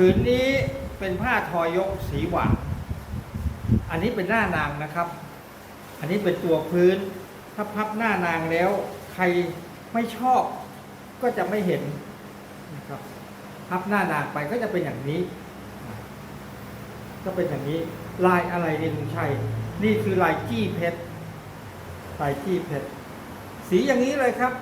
ผืนนี้เป็นผ้าทอยกสีหวานอันนี้เป็นหน้านางนะครับ อันนี้เป็นตัวพื้น ถ้าพับหน้านางแล้ว ใครไม่ชอบก็จะไม่เห็นนะครับพับหน้านางไปก็จะเป็นอย่างนี้ ก็เป็นอย่างนี้ ลายอะไรเนี่ยลุงชัย นี่คือลายจี้เพชร ลายจี้เพชร สีอย่างนี้เลยครับ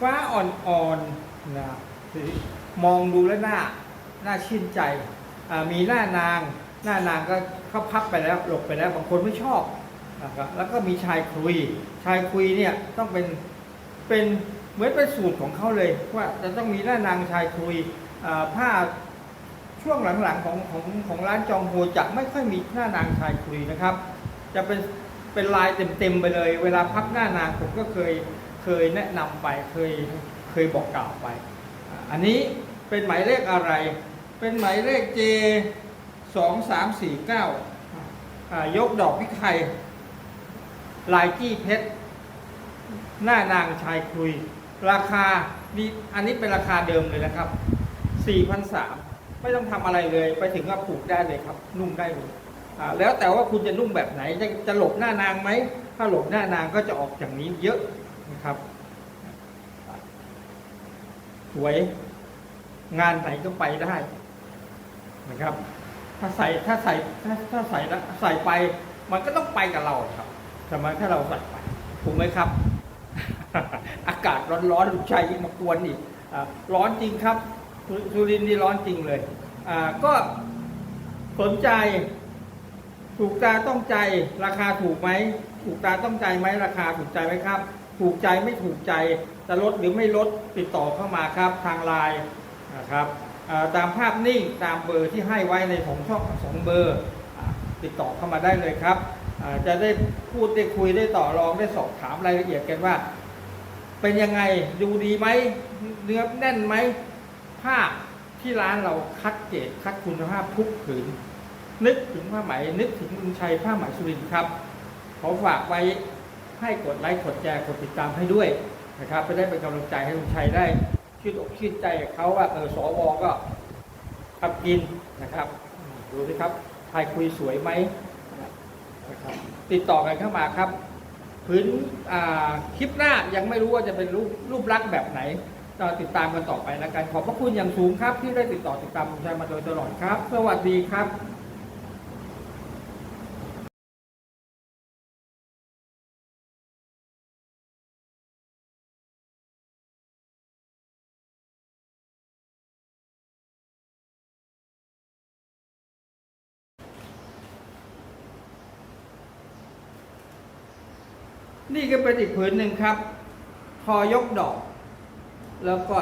ฟ้าอ่อนๆนะสี มองดูแล้วหน้าหน่าชื่นใจ มีหน้านาง หน้านางก็เขาพับไปแล้วหลบไปแล้วบางคนไม่ชอบนะครับแล้วก็มีชายคุย ชายคุยเนี่ยต้องเป็นเป็นเหมือนเป็นสูตรของเขาเลย ว่าจะต้องมีหน้านางชายคุยผ้าช่วงหลังๆของของของร้านจองโฮจะไม่ค่อยมีหน้านางชายคุยนะครับ จะเป็นเป็นลายเต็มๆไปเลย เวลาพับหน้านางผมก็เคยเคยแนะนำไปเคยเคยบอกกล่าวไป อันนี้ เป็นหมายเลขอะไร เป็นหมายเลข J สองสามสี่เก้ายกดอกพิไทยลายจี้เพชร หน้านางชายคุย ราคาดีอันนี้เป็นราคาเดิมเลยนะครับ4,300ไม่ต้องทำอะไรเลย ไปถึงก็ผูกได้เลยครับ นุ่งได้เลยแล้วแต่ว่าคุณจะนุ่งแบบไหน จะจะหลบหน้านางไหม ถ้าหลบหน้านางก็จะออกอย่างนี้เยอะนะครับ สวย งานไหนก็ไปได้นะครับ ถ้าใส่ถ้าใส่ถ้าถ้าใส่แล้วใส่ไป มันก็ต้องไปกับเราครับทำไมถ้าเราใส่ไปถูกไหมครับ อากาศร้อนๆลูกชายยิ่งมากวนอีกร้อนจริงครับสุรินทร์นี่ร้อนจริงเลยก็สนใจ ถูกตาต้องใจ ราคาถูกไหมถูกตาต้องใจไหมราคาถูกใจไหมครับ ถูกใจไม่ถูกใจจะลดหรือไม่ลดติดต่อเข้ามาครับ ทางไลน์ นะครับตามภาพนิ่งตามเบอร์ที่ให้ไว้ในของช่องสองเบอร์ติดต่อเข้ามาได้เลยครับ จะได้พูดได้คุยได้ต่อรองได้สอบถามรายละเอียดกันว่า เป็นยังไงดูดีไหมเนื้อแน่นไหมผ้าที่ร้านเราคัดเกรดคัดคุณภาพทุกผืนนึกถึงผ้าไหมนึกถึงลุงชัยผ้าไหมสุรินทร์ครับขอฝากไว้ให้กดไลค์กดแชร์กดติดตามให้ด้วยนะครับจะได้เป็นกำลังใจให้ลุงชัยได้ ชื่นอกชื่นใจกับเขาว่าเออสวก็ทำกินนะครับ ดูสิครับใครคุยสวยไหมนะครับติดต่อกันเข้ามาครับพื้นคลิปหน้ายังไม่รู้ว่าจะเป็นรูปรูปลักษณ์แบบไหนก็ติดตามกันต่อไปแล้วกันขอบพระคุณอย่างสูงครับ ที่ได้ติดต่อติดตามลุงชัยมาโดยตลอดครับ สวัสดีครับ นี่ก็เป็นอีกผืนหนึ่งครับทอยกดอก แล้วก็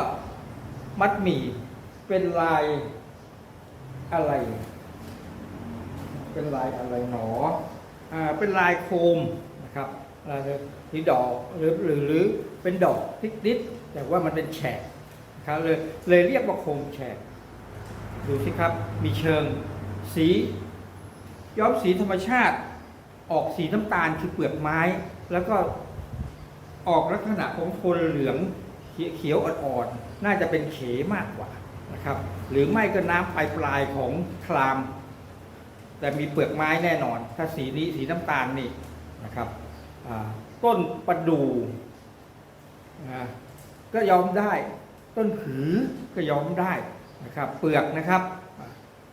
มัดหมี่เป็นลายอะไร เป็นลายอะไรหนออ่าเป็นลายโคมนะครับลายที่ดอกหรือหรือหรือเป็นดอกทิกนิดแต่ว่ามันเป็นแฉกนะครับเลยเลยเรียกว่าโคมแฉกดูสิครับ มีเชิงสีย้อมสีธรรมชาติ ออกสีน้ำตาลคือเปลือกไม้ แล้วก็ออกลักษณะของโทนเหลืองเขียวอ่อนๆ น่าจะเป็นเขมากกว่านะครับ หรือไม่ก็น้ำปลายปลายของคลาม แต่มีเปลือกไม้แน่นอน ถ้าสีนี้สีน้ำตาลนี่นะครับต้นประดูนะก็ยอมได้ ต้นผือก็ยอมได้นะครับ เปลือกนะครับ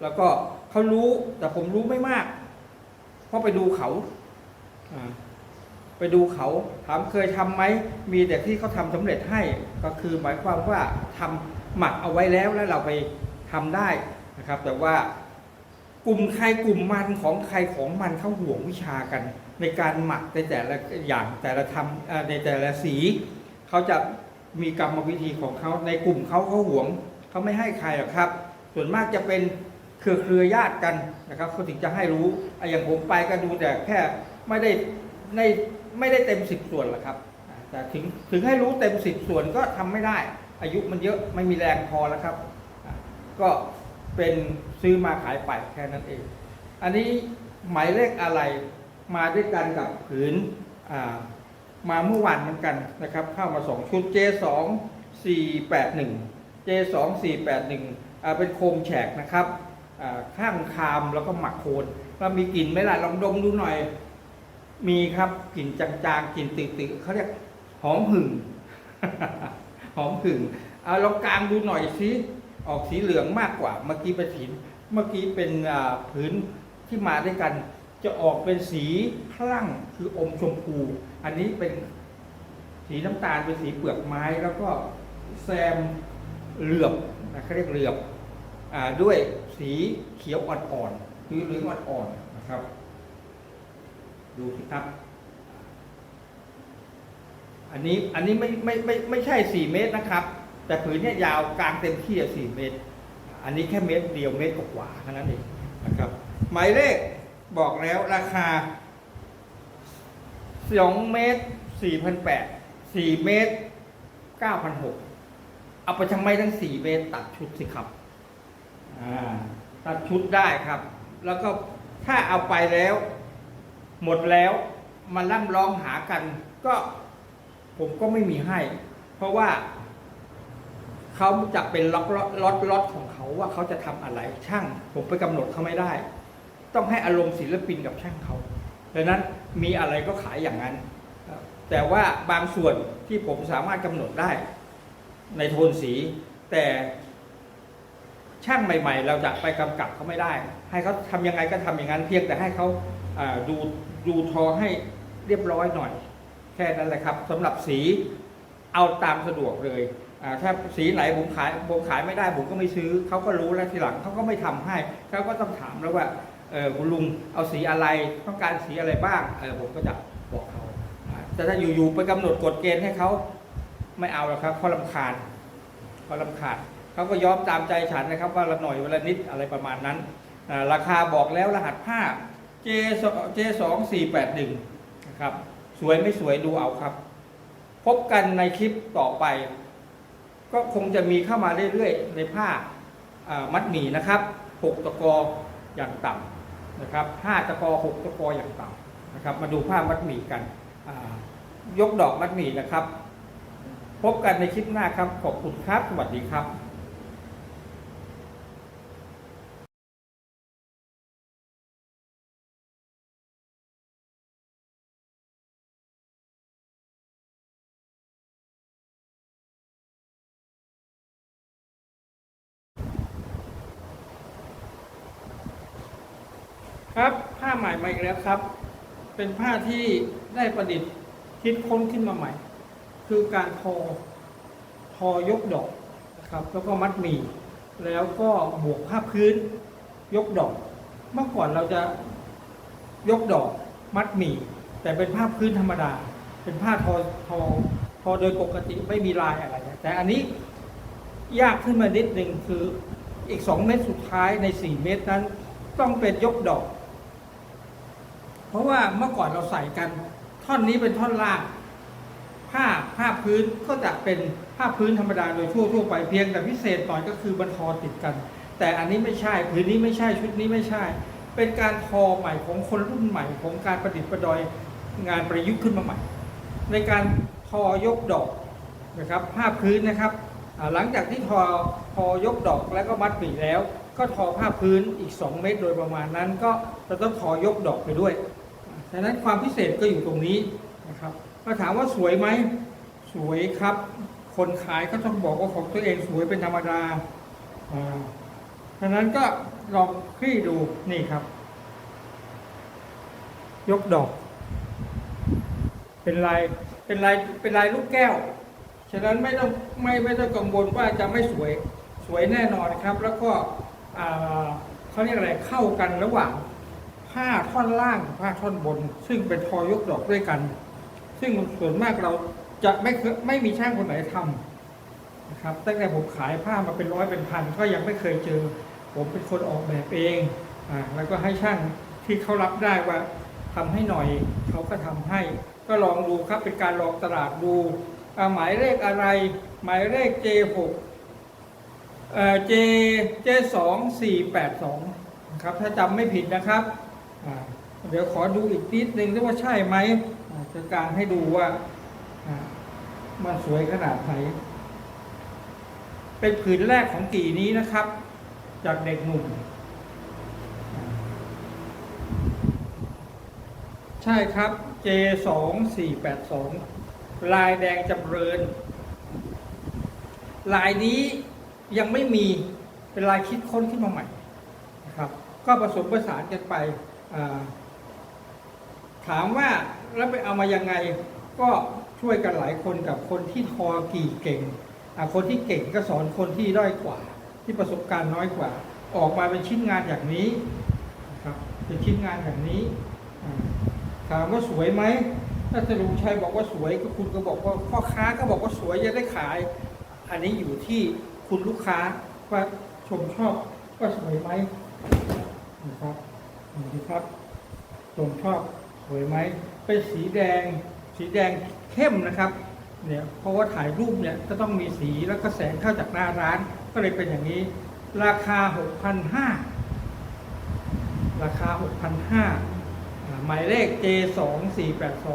แล้วก็เขารู้แต่ผมรู้ไม่มาก เพราะไปดูเขา ไปดูเขาถามเคยทำไหมมีแต่ที่เขาทำสำเร็จให้ก็คือหมายความว่าทำหมักเอาไว้แล้วแล้วเราไปทำได้นะครับ แต่ว่ากลุ่มใครกลุ่มมันของใครของมันเขาห่วงวิชากัน ในการหมักในแต่ละอย่างแต่ละทำในแต่ละสีเขาจะมีกรรมวิธีของเขาในกลุ่มเขาเขาห่วงเขาไม่ให้ใครหรอกครับ ส่วนมากจะเป็นเครือเครือญาติกันนะครับเขาถึงจะให้รู้อะอย่างผมไปก็ดูแต่แค่ไม่ได้ใน ไม่ได้เต็มสิบส่วนหรอกครับแต่ถึงถึงให้รู้เต็มสิบส่วนก็ทำไม่ได้ อายุมันเยอะไม่มีแรงพอแล้วครับ ก็เป็นซื้อมาขายไปแค่นั้นเอง อันนี้หมายเลขอะไรมาด้วยกันกับผืนมาเมื่อวานเหมือนกันนะครับ เข้ามาสองชุด J2 481 J2 481เป็นโคมแฉกนะครับข้างคามแล้วก็หมักโคนแล้วมีกลิ่นไหมล่ะลองดมดูหน่อย มีครับกลิ่นจางๆกลิ่นตืดๆเขาเรียกหอมหึ่งหอมหึ่งเอาลองกลางดูหน่อยสิออกสีเหลืองมากกว่า เมื่อกี้เป็นสีเมื่อกี้เป็นผืนที่มาด้วยกัน จะออกเป็นสีคลั่งคืออมชมพู อันนี้เป็นสีน้ำตาลเป็นสีเปลือกไม้แล้วก็แซมเหลือบนะเขาเรียกเหลือบอด้วยสีเขียวอ่อนๆหรือเหลืองอ่อนๆนะครับ ดูสิครับ อันนี้อันนี้ไม่ไม่ไม่ไม่ใช่สี่เมตรนะครับ แต่ผืนเนี้ยยาวกลางเต็มที่สี่เมตร อันนี้แค่เมตรเดียวเมตรกว่าๆแค่นั้นเองนะครับ หมายเลขบอกแล้วราคาสองเมตรสี่พันแปดสี่เมตรเก้าพันหกเอาไปทำไมทั้งสี่เมตรตัดชุดสิครับตัดชุดได้ครับ แล้วก็ถ้าเอาไปแล้ว หมดแล้วมาล่ำร้องหากัน ก็ผมก็ไม่มีให้ เพราะว่าเขาจะเป็นล็อกล็อตล็อตล็อตของเขาว่าเขาจะทำอะไรช่าง ผมไปกำหนดเขาไม่ได้ ต้องให้อารมณ์ศิลปินกับช่างเขาดังนั้นมีอะไรก็ขายอย่างนั้น แต่ว่าบางส่วนที่ผมสามารถกำหนดได้ ในโทนสี แต่ช่างใหม่ ๆ เราจะไปกำกับเขาไม่ได้ ให้เขาทำยังไงก็ทำอย่างนั้น เพียงแต่ให้เขา ดูดูทอให้เรียบร้อยหน่อย แค่นั้นแหละครับสำหรับสีเอาตามสะดวกเลยถ้าสีไหนผมขายผมขายไม่ได้ผมก็ไม่ซื้อเขาก็รู้แล้วทีหลังเขาก็ไม่ทำให้เขาก็ต้องถามแล้วว่าคุณลุงเอาสีอะไรต้องการสีอะไรบ้างผมก็จะบอกเขาแต่ถ้าอยู่ๆไปกำหนดกฎเกณฑ์ให้เขาไม่เอาแล้วครับเขาลำคาญเขาลำคาญเขาก็ยอมตามใจฉันนะครับ ว่าละหน่อยวันละนิดอะไรประมาณนั้น ราคาบอกแล้วรหัสผ้า J 2 J 2 4 8 1นะครับ สวยไม่สวยดูเอาครับ พบกันในคลิปต่อไป ก็คงจะมีเข้ามาเรื่อยๆ ในผ้ามัดหมี่นะครับ6ตะกออย่างต่ำนะครับ5ตะกอ6ตะกออย่างต่ำนะครับ มาดูผ้ามัดหมี่กันยกดอกมัดหมี่นะครับ พบกันในคลิปหน้าครับ ขอบคุณครับ สวัสดีครับ ครับผ้าใหม่มาอีกแล้วครับ เป็นผ้าที่ได้ประดิษฐ์คิดค้นขึ้นมาใหม่ คือการทอทอยกดอกนะครับ แล้วก็มัดหมี่แล้วก็บวกผ้าพื้น ยกดอก เมื่อก่อนเราจะยกดอกมัดหมี่แต่เป็นผ้าพื้นธรรมดา เป็นผ้าทอทอทอโดยปกติไม่มีลายอะไรแต่อันนี้ยากขึ้นมานิดหนึ่งคืออีก 2 เม็ดสุดท้ายใน 4 เม็ดนั้น ต้องเป็นยกดอก ราะว่าเมื่อก่อนเราใส่กัน ท่อนนี้เป็นท่อนล่าง ผ้าผ้าพื้นก็จะเป็นผ้าพื้นธรรมดาโดยทั่วทั่วไปเพียงแต่พิเศษหน่อยก็คือมันทอติดกัน แต่อันนี้ไม่ใช่พื้นนี้ไม่ใช่ชุดนี้ไม่ใช่ เป็นการทอใหม่ของคนรุ่นใหม่ของการประดิษฐ์ประดอยงานประยุกต์ขึ้นมาใหม่ ในการทอยกดอกนะครับผ้าพื้นนะครับหลังจากที่ทอทอยกดอกแล้วก็มัดปีแล้ว ก็ทอผ้าพื้นอีก 2 เมตรโดยประมาณนั้น ก็จะต้องทอยกดอกไปด้วย ฉะนั้นความพิเศษก็อยู่ตรงนี้นะครับมาถามว่าสวยไหมสวยครับ คนขายก็ต้องบอกว่าของตัวเองสวยเป็นธรรมดาอ่าฉะนั้นก็ลองคลี่ดูนี่ครับ ยกดอก เป็นลายเป็นลายเป็นลายลูกแก้ว ฉะนั้นไม่ต้องไม่ไม่ต้องกังวลว่าจะไม่สวยสวยแน่นอนครับ แล้วก็เขาเรียกอะไรเข้ากันระหว่าง ผ้าท่อนล่างผ้าท่อนบน ซึ่งเป็นทอยกดอกด้วยกัน ซึ่งส่วนมากเราจะไม่เคยไม่มีช่างคนไหนทำนะครับ ตั้งแต่ผมขายผ้ามาเป็นร้อยเป็นพันก็ยังไม่เคยเจอ ผมเป็นคนออกแบบเองอ่าแล้วก็ให้ช่างที่เขารับได้ว่าทำให้หน่อยเขาก็ทำให้ ก็ลองดูครับเป็นการลองตลาดดูหมายเลขอะไร หมายเลข J6 เอ่อ J J2 482นะครับถ้าจำไม่ผิดนะครับ เดี๋ยวขอดูอีกนิดนึงด้วยว่าใช่ไหมจะการให้ดูว่ามันสวยขนาดไหน เป็นผืนแรกของกี่นี้นะครับ จากเด็กหนุ่ม ใช่ครับ J สองสี่แปดสองลายแดงจำเริญ ลายนี้ยังไม่มีเป็นลายคิดค้นขึ้นมาใหม่นะครับ ก็ผสมผสานกันไป ถามว่าแล้วไปเอามายังไงก็ช่วยกันหลายคนกับคนที่ทอกี่เก่งคนที่เก่งก็สอนคนที่ด้อยกว่า ที่ประสบการณ์น้อยกว่า ออกมาเป็นชิ้นงานอย่างนี้นะครับเป็นชิ้นงานอย่างนี้ ถามว่าสวยไหมถ้าจะลุงชัยบอกว่าสวยก็คุณก็บอกว่าพ่อค้าก็บอกว่าสวยจะได้ขาย อันนี้อยู่ที่คุณลูกค้าว่าชมชอบว่าสวยไหมนะครับ นี่ครับชมชอบสวยไหมเป็นสีแดง สีแดงเข้มนะครับเนี่ยเพราะว่าถ่ายรูปเนี่ยจะต้องมีสีแล้วก็แสงเข้าจากหน้าร้าน ก็เลยเป็นอย่างนี้ ราคา 6,500 ราคา 6,500อ่าหมายเลข J2482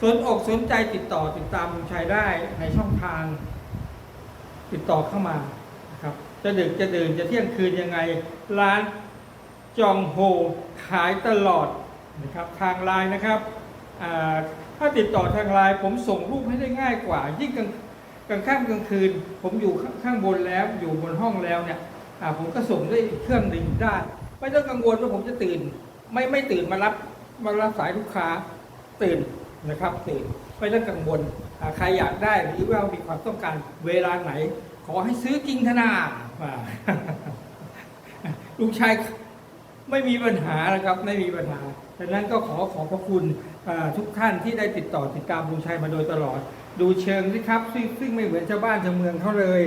สนอกสนใจติดต่อติดตามลุงชัยได้ในช่องทาง ติดต่อเข้ามานะครับจะดึกจะดื่นจะเที่ยงคืนยังไงร้าน จองโฮขายตลอดนะครับทางไลน์นะครับถ้าติดต่อทางไลน์ผมส่งรูปให้ได้ง่ายกว่า ยิ่งกลางกลางค่ำกลางคืน ผมอยู่ข้างบนแล้วอยู่บนห้องแล้วเนี่ยผมก็ส่งด้วยเครื่องหนึ่งได้ไม่ต้องกังวลว่าผมจะตื่น ไม่ไม่ตื่นมารับมารับสายลูกค้าตื่นนะครับตื่นไม่ต้องกังวลใครอยากได้หรือว่ามีความต้องการเวลาไหน ขอให้ซื้อจริงธนาลุงชัย ไม่มีปัญหานะครับไม่มีปัญหาดังนั้นก็ขอขอบพระคุณทุกท่านที่ได้ติดต่อติดตามลุงชัยมาโดยตลอด ดูเชิงสิครับซึ่งซึ่งไม่เหมือนชาวบ้านชาวเมืองเขาเลย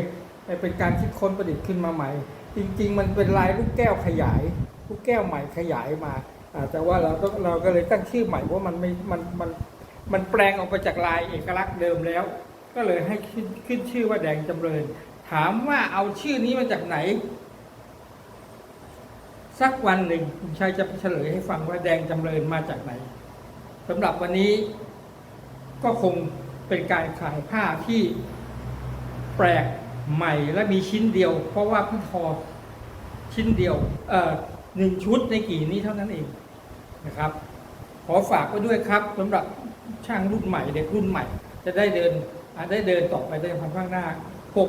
เป็นการคิดค้นประดิษฐ์ขึ้นมาใหม่ จริง ๆ มันเป็นลายลูกแก้วขยายลูกแก้วใหม่ขยายมาแต่ว่าเราก็เราก็เลยตั้งชื่อใหม่เพรามันไม่มันมันมันแปลงออกไปจากลายเอกลักษณ์เดิมแล้ว ก็เลยให้ขึ้นขึ้นชื่อว่าแดงจำเริญ ถามว่าเอาชื่อนี้มาจากไหน สักวันหนึ่งคุณชัยจะเฉลยให้ฟังว่าแดงจำเริญมาจากไหนสำหรับวันนี้ก็คงเป็นการขายผ้าที่แปลกใหม่และมีชิ้นเดียว เพราะว่าพิ่งทอชิ้นเดียวเอ่อหนึ่งชุดในกี่นี้เท่านั้นเองนะครับ ขอฝากไว้ด้วยครับสำหรับช่างรุ่นใหม่เด็กรุ่นใหม่ จะได้เดินได้เดินต่อไปได้ความข้างหน้า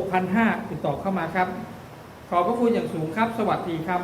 6,500ติดต่อเข้ามาครับ ขอบพระคุณอย่างสูงครับ สวัสดีครับ